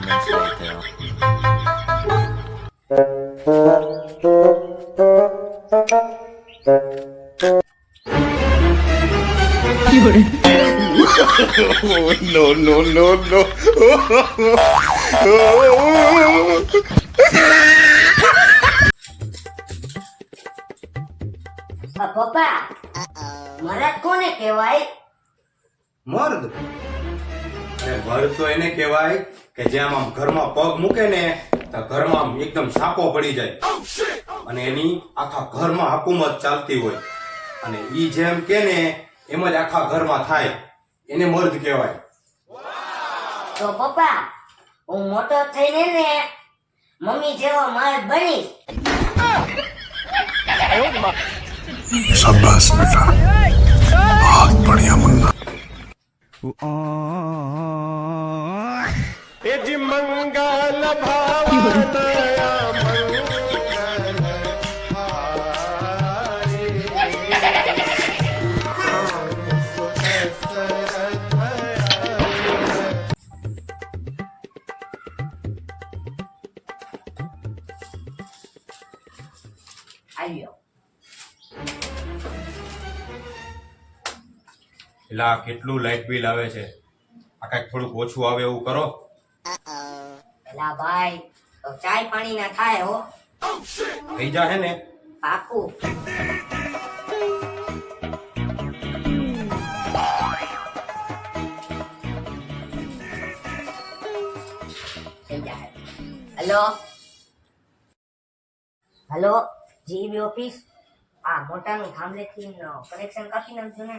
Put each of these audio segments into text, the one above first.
comments later. oh, no, no, no, no. પપ્પા મારા કોને કહેવાય મર્દ ઘર તો એને કહેવાય કે જ્યાં આમ ઘરમાં પગ મૂકે ને તો ઘરમાં એકદમ સાપો પડી જાય. અને એની આખા ઘરમાં હકુમત ચાલતી હોય. અને ઈ જેમ કે ને એમ જ આખા ઘરમાં થાય. એને મર્દ કહેવાય. તો પપ્પા હું મોટો થઈને ને મમ્મી જેવો મર્દ બની શાબાશ બેટા. मंगल Ayo. એટલે આ કેટલું લાઇટ બિલ આવે છે? આ કંઈક થોડુંક ઓછું આવે એવું કરો. પેલા ભાઈ તો ચાય પાણી ના થાય હો. થઈ જાહે ને. પાકું. હેલો? હેલો? GB office? આ મોટાનું થાંભલેથી કનેક્શન કાપી નાખજો ને.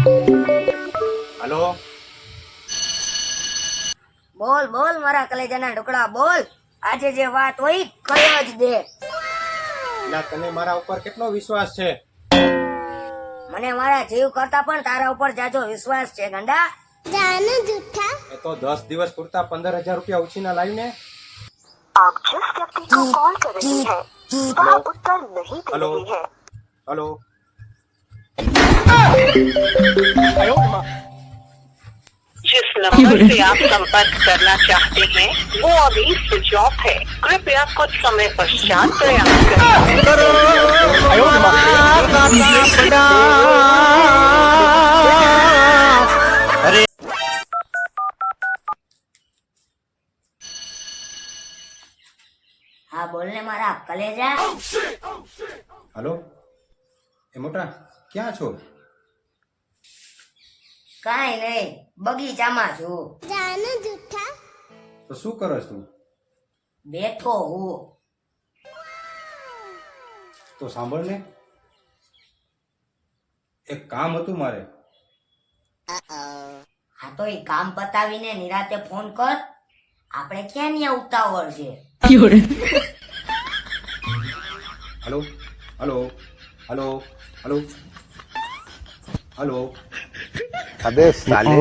હાલો બોલ બોલ મારા કલેજાના ટુકડા બોલ આજે જે વાત હોય કયો જ દે એટલે તને મારા ઉપર કેટલો વિશ્વાસ છે મને મારા જીવ કરતા પણ તારા ઉપર જાજો વિશ્વાસ છે ગંડા એ તો દસ દિવસ પૂરતા પંદર હજાર રૂપિયા ઉછીના લાવીને आप जिस व्यक्ति को कॉल कर रहे हैं वह उत्तर नहीं दे हेलो। रही है હલો जिस नंबर से आप संपर्क करना चाहते हैं वो अभी स्विच ऑफ़ है। कृपया कुछ समय पश्चात प्रयास करें हाँ बोलने मारा कलेजा हेलो એ મોટા ક્યાં છો? કાઈ નહીં બગીચામાં છું. તો શું કરસ તું બેઠો હું. તો સાંભળ ને. એક કામ હતું મારે. હા તો એ કામ પતાવીને નિરાતે ફોન કર. આપણે ક્યાં ન્યા ઉતાવળ છે? Hello hello hello. Hello hello अबे साले